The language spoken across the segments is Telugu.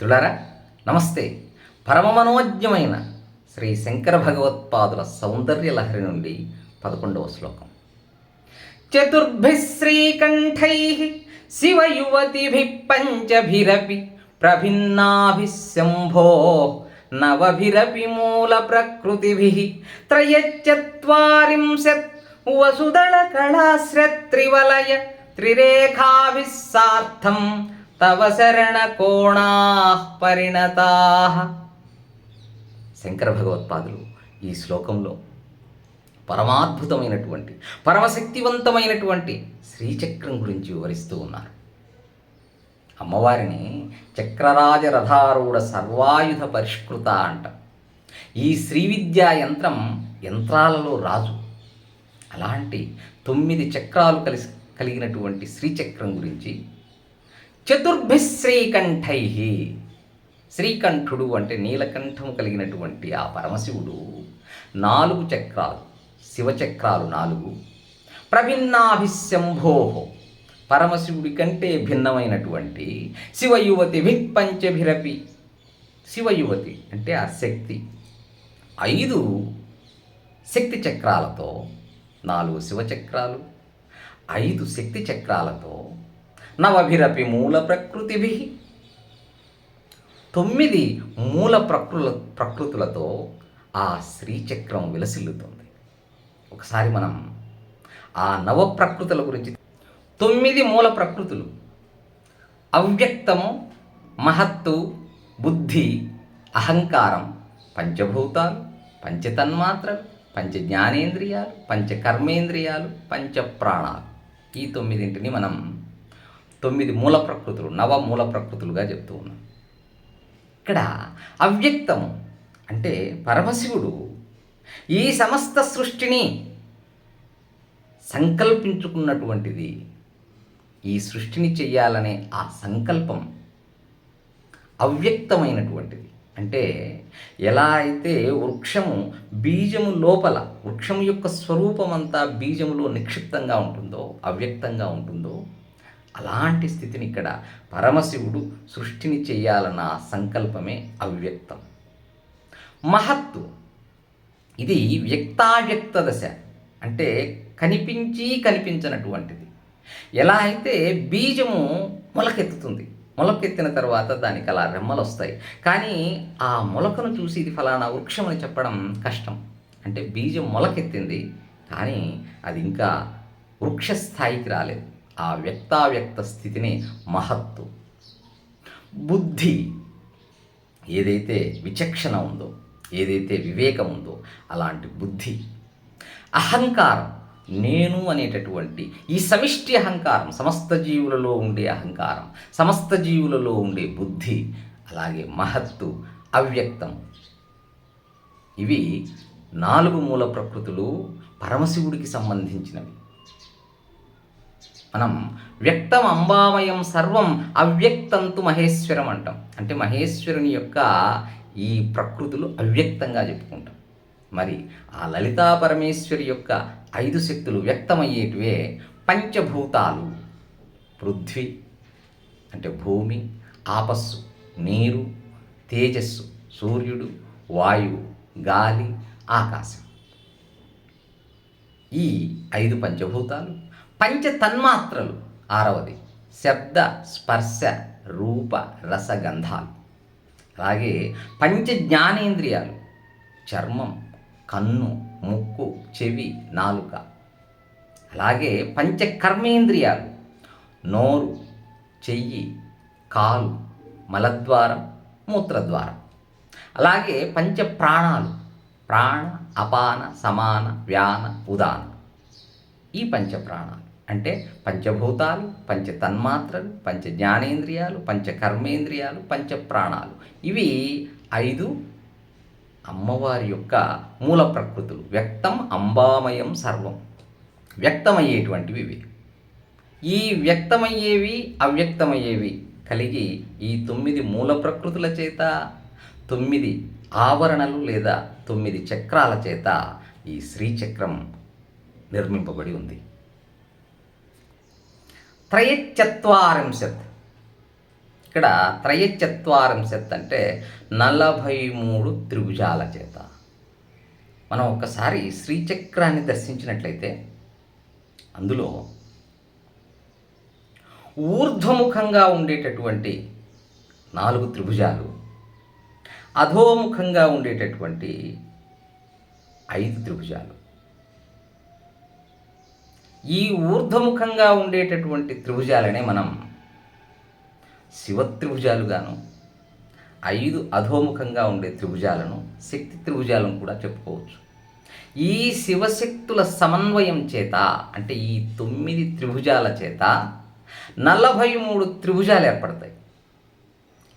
మిత్రులారా నమస్తే. పరమ మనోజ్ఞమైన శ్రీ శంకర భగవత్పాదుల సౌందర్య లహరి నుండి పదకొండవ శ్లోకం. చతుర్భిశ్రీకంఠై శ్రీకంఠైः పంచభిరపి ప్రభిన్నాభిः శంభో నవభిరపి మూలప్రకృతిభిः త్రయశ్చత్వారింశత్ వసుదళ కళాశ్రత్రివలయ త్రిరేఖాభిస్సార్థం తవ శరణకోణాః పరిణతా. శంకర భగవత్పాదులు ఈ శ్లోకంలో పరమాద్భుతమైనటువంటి పరమశక్తివంతమైనటువంటి శ్రీచక్రం గురించి వివరిస్తూ ఉన్నారు. అమ్మవారిని చక్రరాజ రథారూఢ సర్వాయుధ పరిష్కృత అంట. ఈ శ్రీవిద్యా యంత్రం యంత్రాలలో రాజు. అలాంటి తొమ్మిది చక్రాలు కలిసి కలిగినటువంటి శ్రీచక్రం గురించి చతుర్భి శ్రీకంఠై శ్రీకంఠుడు అంటే నీలకంఠం కలిగినటువంటి ఆ పరమశివుడు. నాలుగు చక్రాలు శివచక్రాలు నాలుగు. ప్రభిన్నాభిశంభో. పరమశివుడి కంటే భిన్నమైనటువంటి శివయువతి విత్పంచభిరపి శివయువతి అంటే ఆ శక్తి. ఐదు శక్తి చక్రాలతో నాలుగు శివచక్రాలు ఐదు శక్తి చక్రాలతో నవభిరపి మూల ప్రకృతిభి. తొమ్మిది మూల ప్రకృల ప్రకృతులతో ఆ శ్రీచక్రం విలసిల్లుతుంది. ఒకసారి మనం ఆ నవ ప్రకృతుల గురించి తొమ్మిది మూల ప్రకృతులు. అవ్యక్తము మహత్తు బుద్ధి అహంకారం పంచభూతాలు పంచతన్మాత్రలు పంచ జ్ఞానేంద్రియాలు పంచ కర్మేంద్రియాలు ఈ తొమ్మిదింటిని మనం తొమ్మిది మూల ప్రకృతులు నవ మూల ప్రకృతులుగా చెప్తూ ఉన్నాం. ఇక్కడ అవ్యక్తము అంటే పరమశివుడు ఈ సమస్త సృష్టిని సంకల్పించుకున్నటువంటిది ఈ సృష్టిని చెయ్యాలనే ఆ సంకల్పం అవ్యక్తమైనటువంటిది. అంటే ఎలా అయితే వృక్షము బీజము లోపల వృక్షం యొక్క స్వరూపం అంతా బీజములో నిక్షిప్తంగా ఉంటుందో అవ్యక్తంగా ఉంటుందో అలాంటి స్థితిని ఇక్కడ పరమశివుడు సృష్టిని చేయాలన్న సంకల్పమే అవ్యక్తం. మహత్తు ఇది వ్యక్తావ్యక్త దశ. అంటే కనిపించి కనిపించనటువంటిది. ఎలా అయితే బీజము మొలకెత్తుతుంది. మొలకెత్తిన తర్వాత దానికి అలా రెమ్మలు వస్తాయి కానీ ఆ మొలకను చూసి ఇది ఫలానా వృక్షం అని చెప్పడం కష్టం. అంటే బీజం మొలకెత్తింది. కానీ అది ఇంకా వృక్ష స్థాయికి రాలేదు. ఆ వ్యక్తావ్యక్త స్థితిని మహత్తు. బుద్ధి ఏదైతే విచక్షణ ఉందో ఏదైతే వివేకం ఉందో అలాంటి బుద్ధి. అహంకారం నేను అనేటటువంటి ఈ సమిష్టి అహంకారం సమస్త జీవులలో ఉండే అహంకారం సమస్త జీవులలో ఉండే బుద్ధి అలాగే మహత్తు అవ్యక్తం. ఇవి నాలుగు మూల ప్రకృతులు పరమశివుడికి సంబంధించినవి. మనం వ్యక్తం అంబామయం సర్వం అవ్యక్తంతు మహేశ్వరం అంటాం. అంటే మహేశ్వరుని యొక్క ఈ ప్రకృతులు అవ్యక్తంగా చెప్పుకుంటాం. మరి ఆ లలితా పరమేశ్వరి యొక్క ఐదు శక్తులు వ్యక్తమయ్యేటివే పంచభూతాలు. పృథ్వీ అంటే భూమి ఆపస్సు నీరు తేజస్సు సూర్యుడు వాయువు గాలి ఆకాశం. ఈ ఐదు పంచభూతాలు పంచ తన్మాత్రలు ఆరవది శబ్ద స్పర్శ రూప రసగంధాలు అలాగే పంచ జ్ఞానేంద్రియాలు చర్మం కన్ను ముక్కు చెవి నాలుక. అలాగే పంచ కర్మేంద్రియాలు నోరు చెయ్యి కాలు మలద్వారం మూత్రద్వారం. అలాగే పంచ ప్రాణాలు ప్రాణ అపాన సమాన వ్యాన ఉదాన. ఈ పంచ ప్రాణాలు అంటే పంచభూతాలు పంచ తన్మాత్రలు పంచ జ్ఞానేంద్రియాలు పంచ కర్మేంద్రియాలు పంచ ప్రాణాలు ఇవి ఐదు అమ్మవారి యొక్క మూల ప్రకృతులు. వ్యక్తం అంబామయం సర్వం. వ్యక్తమయ్యేటువంటివి ఇవి. ఈ వ్యక్తమయ్యేవి అవ్యక్తమయ్యేవి కలిగి ఈ తొమ్మిది మూల ప్రకృతుల చేత తొమ్మిది ఆవరణలు లేదా తొమ్మిది చక్రాల చేత ఈ శ్రీచక్రం నిర్మింపబడి ఉంది. త్రయచత్వారింశత్ ఇక్కడ త్రయచత్వారింశత్ అంటే నలభై మూడు త్రిభుజాల చేత. మనం ఒక్కసారి శ్రీచక్రాన్ని దర్శించినట్లయితే అందులో ఊర్ధ్వముఖంగా ఉండేటటువంటి నాలుగు త్రిభుజాలు అధోముఖంగా ఉండేటటువంటి ఐదు త్రిభుజాలు. ఈ ఊర్ధ్వముఖంగా ఉండేటటువంటి త్రిభుజాలనే మనం శివత్రిభుజాలుగాను ఐదు అధోముఖంగా ఉండే త్రిభుజాలను శక్తి త్రిభుజాలను కూడా చెప్పుకోవచ్చు. ఈ శివశక్తుల సమన్వయం చేత అంటే ఈ తొమ్మిది త్రిభుజాల చేత నలభై మూడు త్రిభుజాలు ఏర్పడతాయి.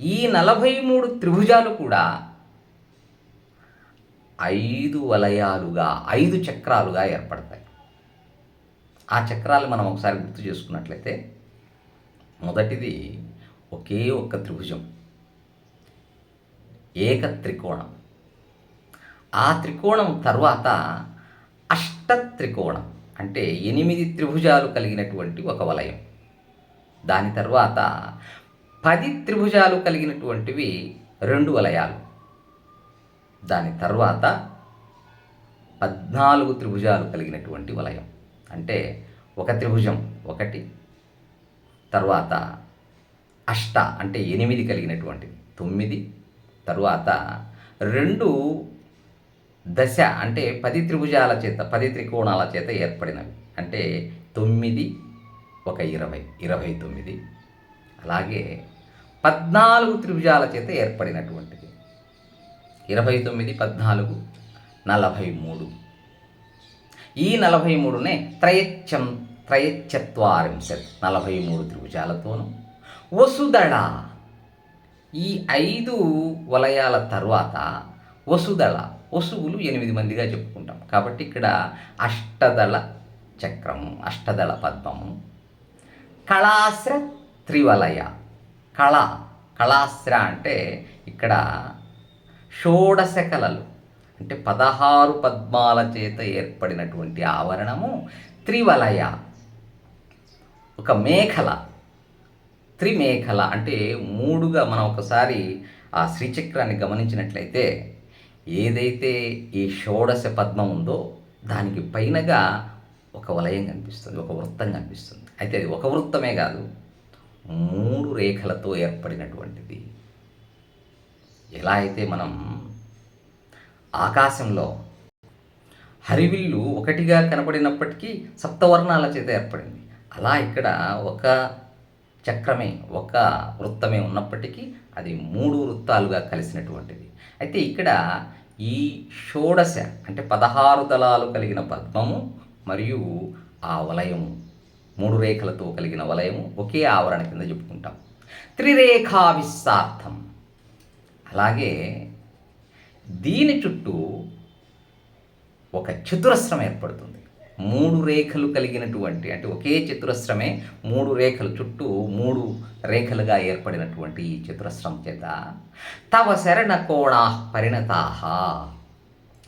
ఈ నలభై మూడు త్రిభుజాలు కూడా ఐదు వలయాలుగా ఐదు చక్రాలుగా ఏర్పడతాయి. ఆ చక్రాలు మనం ఒకసారి గుర్తు చేసుకున్నట్లయితే మొదటిది ఒకే ఒక్క త్రిభుజం. ఏక త్రికోణం. ఆ త్రికోణం తర్వాత అష్ట త్రికోణం అంటే ఎనిమిది త్రిభుజాలు కలిగినటువంటి ఒక వలయం. దాని తర్వాత పది త్రిభుజాలు కలిగినటువంటివి రెండు వలయాలు. దాని తర్వాత పద్నాలుగు త్రిభుజాలు కలిగినటువంటి వలయం. అంటే ఒక త్రిభుజం ఒకటి. తర్వాత అష్ట అంటే ఎనిమిది కలిగినటువంటిది. తొమ్మిది. తరువాత రెండు దశ అంటే పది త్రిభుజాల చేత పది త్రికోణాల చేత ఏర్పడినవి. అంటే తొమ్మిది ఒక ఇరవై ఇరవై తొమ్మిది. అలాగే పద్నాలుగు త్రిభుజాల చేత ఏర్పడినటువంటిది. ఇరవై తొమ్మిది పద్నాలుగు నలభై మూడు. ఈ నలభై మూడునే త్రయచ్చం త్రయచత్వారింశత్. నలభై మూడు త్రిభుజాలతోనూ. వసుదళ. ఈ ఐదు వలయాల తర్వాత వసుదళ వసువులు ఎనిమిది మందిగా చెప్పుకుంటాం. కాబట్టి ఇక్కడ అష్టదళ చక్రము అష్టదళ పద్మము కళాశ్ర త్రివలయ. కళ కళాశ్ర అంటే ఇక్కడ షోడశ కళలు. అంటే పదహారు పద్మాల చేత ఏర్పడినటువంటి ఆవరణము త్రివలయ. ఒక మేఖల. త్రిమేఖల అంటే మూడుగా మనం ఒకసారి ఆ శ్రీచక్రాన్ని గమనించినట్లయితే ఏదైతే ఈ షోడశ పద్మం ఉందో దానికి పైనగా ఒక వలయం కనిపిస్తుంది ఒక వృత్తం కనిపిస్తుంది. అయితే అది ఒక వృత్తమే కాదు మూడు రేఖలతో ఏర్పడినటువంటిది. ఎలా అయితే మనం ఆకాశంలో. హరివిల్లు ఒకటిగా కనపడినప్పటికీ సప్తవర్ణాల చేత ఏర్పడింది. అలా ఇక్కడ ఒక చక్రమే ఒక వృత్తమే ఉన్నప్పటికీ అది మూడు వృత్తాలుగా కలిసినటువంటిది. అయితే ఇక్కడ ఈ షోడశ అంటే పదహారు దళాలు కలిగిన పద్మము మరియు ఆ వలయము మూడు రేఖలతో కలిగిన వలయము ఒకే ఆవరణ కింద చెప్పుకుంటాం. త్రిరేఖా విస్సార్థం అలాగే దీని చుట్టూ ఒక చతురస్రం ఏర్పడుతుంది. మూడు రేఖలు కలిగినటువంటి అంటే ఒకే చతురస్రమే మూడు రేఖలు చుట్టూ మూడు రేఖలుగా ఏర్పడినటువంటి ఈ చతురస్రం చేత తవ శరణ కోణా పరిణతాహ.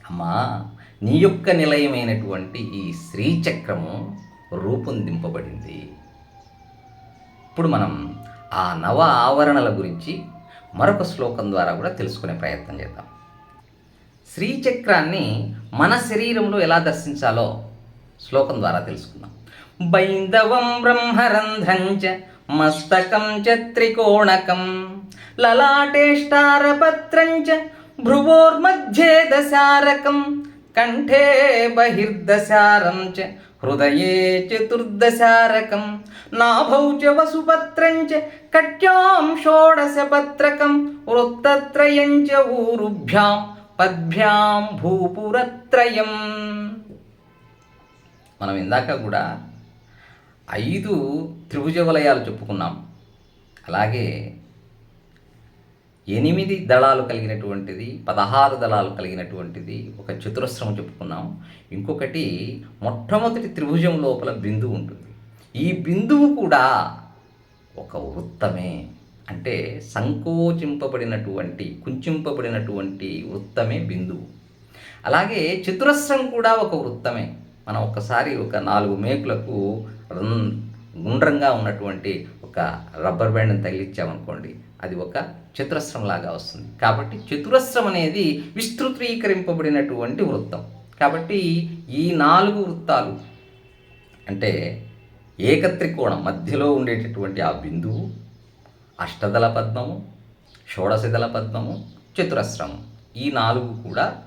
అమ్మా నీ యొక్క నిలయమైనటువంటి ఈ శ్రీచక్రము రూపొందింపబడింది. ఇప్పుడు మనం ఆ నవ ఆవరణల గురించి మరొక శ్లోకం ద్వారా కూడా తెలుసుకునే ప్రయత్నం చేద్దాం. శ్రీచక్రాన్ని మన శరీరంలో ఎలా దర్శించాలో శ్లోకం ద్వారా తెలుసుకుందాం. బైందవం బ్రహ్మరంధ్రం చ మస్తకం చ త్రికోణకం లలాటేష్టారపత్రం చ భ్రువోర్మధ్యే దశారకం కంఠే బహిర్దశారం చ హృదయే చతుర్దశారకం నాభౌ చ వసుపత్రం చ కట్యాం షోడశపత్రకం వృత్తత్రయం చ ఊరుభ్యాం పద్భ్యాం భూపురత్రయం. మనం ఇందాక కూడా ఐదు త్రిభుజ వలయాలు చెప్పుకున్నాం. అలాగే ఎనిమిది దళాలు కలిగినటువంటిది పదహారు దళాలు కలిగినటువంటిది ఒక చతురస్రం చెప్పుకున్నాం. ఇంకొకటి మొట్టమొదటి త్రిభుజం లోపల బిందువు ఉంటుంది. ఈ బిందువు కూడా ఒక వృత్తమే. అంటే సంకోచింపబడినటువంటి కుంచింపబడినటువంటి వృత్తమే బిందువు. అలాగే చతురస్రం కూడా ఒక వృత్తమే. మనం ఒకసారి ఒక నాలుగు మేకులకు గుండ్రంగా ఉన్నటువంటి ఒక రబ్బర్ బ్యాండ్ని తగిలించామనుకోండి అది ఒక చతురస్రం లాగా వస్తుంది. కాబట్టి చతురస్రం అనేది విస్తృతీకరింపబడినటువంటి వృత్తం. కాబట్టి ఈ నాలుగు వృత్తాలు అంటే ఏకత్రికోణం మధ్యలో ఉండేటటువంటి ఆ బిందువు అష్టదళ పద్మము షోడశదళ పద్మము చతురస్రము. ఈ నాలుగు కూడా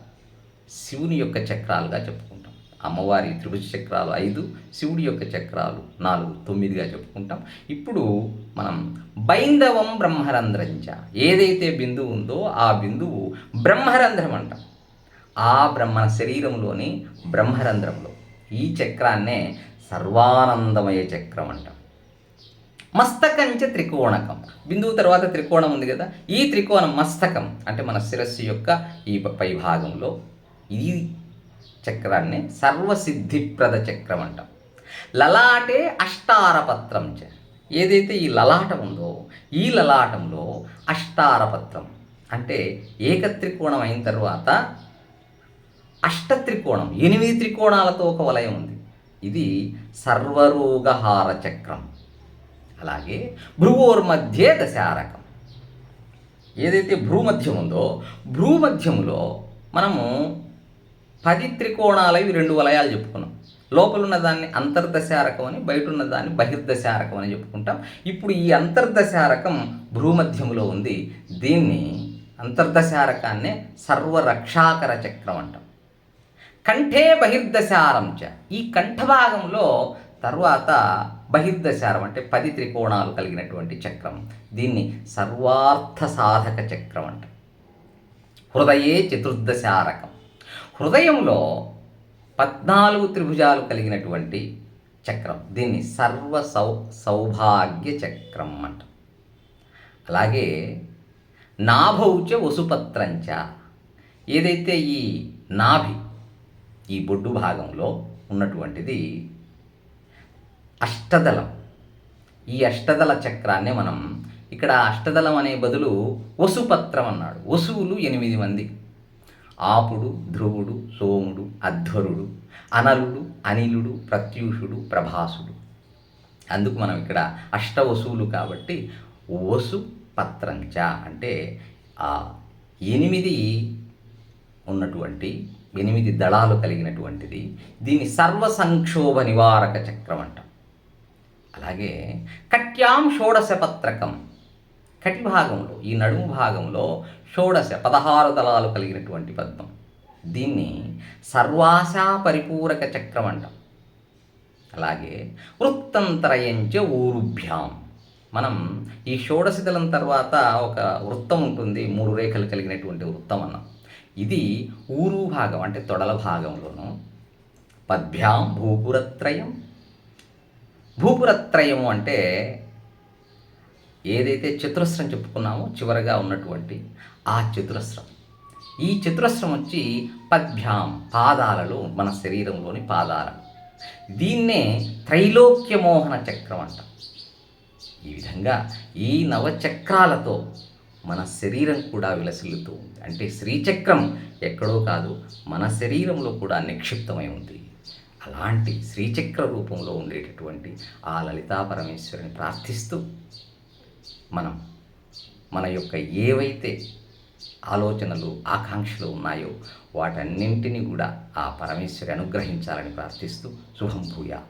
శివుని యొక్క చక్రాలుగా చెప్పుకుంటాం. అమ్మవారి త్రిభుజ చక్రాలు ఐదు శివుడి యొక్క చక్రాలు నాలుగు తొమ్మిదిగా చెప్పుకుంటాం. ఇప్పుడు మనం బైందవం బ్రహ్మరంధ్రంచ. ఏదైతే బిందువు ఉందో ఆ బిందువు బ్రహ్మరంధ్రం అంటాం. ఆ బ్రహ్మ శరీరంలోని బ్రహ్మరంధ్రంలో ఈ చక్రాన్నే సర్వానందమయ చక్రం అంటాం మస్తకంచ త్రికోణకం బిందువు తర్వాత త్రికోణం ఉంది కదా ఈ త్రికోణం మస్తకం అంటే మన శిరస్సు యొక్క ఈ పై భాగంలో ఈ చక్రాన్ని సర్వసిద్ధిప్రద చక్రం అంటాం. లలాటే అష్టారపత్రం చ. ఏదైతే ఈ లలాటం ఉందో ఈ లలాటంలో అష్టారపత్రం అంటే ఏకత్రికోణం అయిన తర్వాత అష్టత్రికోణం ఎనిమిది త్రికోణాలతో ఒక వలయం ఉంది. ఇది సర్వరోగహార చక్రం. అలాగే భ్రువోర్మధ్యే దశారకం. ఏదైతే భ్రూమధ్యం ఉందో భ్రూమధ్యములో మనము పది త్రికోణాలవి రెండు వలయాలు చెప్పుకున్నాం. లోపల ఉన్న దాన్ని అంతర్దశారకం అని బయట ఉన్న దాన్ని బహిర్దశారకం అని చెప్పుకుంటాం. ఇప్పుడు ఈ అంతర్దశారకం భ్రూమధ్యములో ఉంది. దీన్ని అంతర్దశారకాన్నే సర్వరక్షాకర చక్రం అంటాం. కంఠే బహిర్దశారం చ ఈ కంఠభాగంలో తర్వాత బహిర్దశారం అంటే పది త్రికోణాలు కలిగినటువంటి చక్రం. దీన్ని సర్వార్థ సాధక చక్రం అంట. హృదయే చతుర్దశారకం హృదయంలో పద్నాలుగు త్రిభుజాలు కలిగినటువంటి చక్రం. దీన్ని సర్వ సౌ సౌభాగ్య చక్రం అంట. అలాగే నాభౌచ వసుపత్రంచ. ఏదైతే ఈ నాభి ఈ బొడ్డు భాగంలో ఉన్నటువంటిది అష్టదళం. ఈ అష్టదళ చక్రాన్ని మనం ఇక్కడ అష్టదళం అనే బదులు వసుపత్రం అన్నాడు. వసువులు ఎనిమిది మంది. ఆపుడు ధ్రువుడు సోముడు అధ్వరుడు అనలుడు అనిలుడు ప్రత్యూషుడు ప్రభాసుడు. అందుకు మనం ఇక్కడ అష్ట వసువులు కాబట్టి వసు పత్రంచ అంటే ఆ ఎనిమిది ఉన్నటువంటి ఎనిమిది దళాలు కలిగినటువంటిది. దీని సర్వ సంక్షోభ నివారక చక్రం అంటాం. అలాగే కట్యాం షోడశ పత్రకం కటి భాగంలో ఈ నడుము భాగంలో షోడశ పదహారు దళాలు కలిగినటువంటి పద్మం. దీన్ని సర్వాశా పరిపూరక చక్రం అంటాం. అలాగే వృత్తంతరయంచ ఊరుభ్యాం. మనం ఈ షోడశ దళం తర్వాత ఒక వృత్తం ఉంటుంది మూడు రేఖలు కలిగినటువంటి వృత్తం అన్నాం. ఇది ఊరు భాగం అంటే తొడల భాగంలోను. పద్భ్యాం భూపురత్రయం భూపురత్రయము అంటే ఏదైతే చతురస్రం చెప్పుకున్నామో చివరగా ఉన్నటువంటి ఆ చతురస్రం. ఈ చతురస్రం వచ్చి పద్భ్యాం పాదాలలో మన శరీరంలోని పాదాల దీన్నే త్రైలోక్యమోహన చక్రం అంట. ఈ విధంగా ఈ నవచక్రాలతో మన శరీరం కూడా విలసిల్లుతూ ఉంది. అంటే శ్రీచక్రం ఎక్కడో కాదు మన శరీరంలో కూడా నిక్షిప్తమై ఉంది. అలాంటి శ్రీచక్ర రూపంలో ఉండేటటువంటి ఆ లలితా పరమేశ్వరిని ప్రార్థిస్తూ మనం మన యొక్క ఏవైతే ఆలోచనలు ఆకాంక్షలు ఉన్నాయో వాటన్నింటినీ కూడా ఆ పరమేశ్వరి అనుగ్రహించాలని ప్రార్థిస్తూ శుభం భూయా.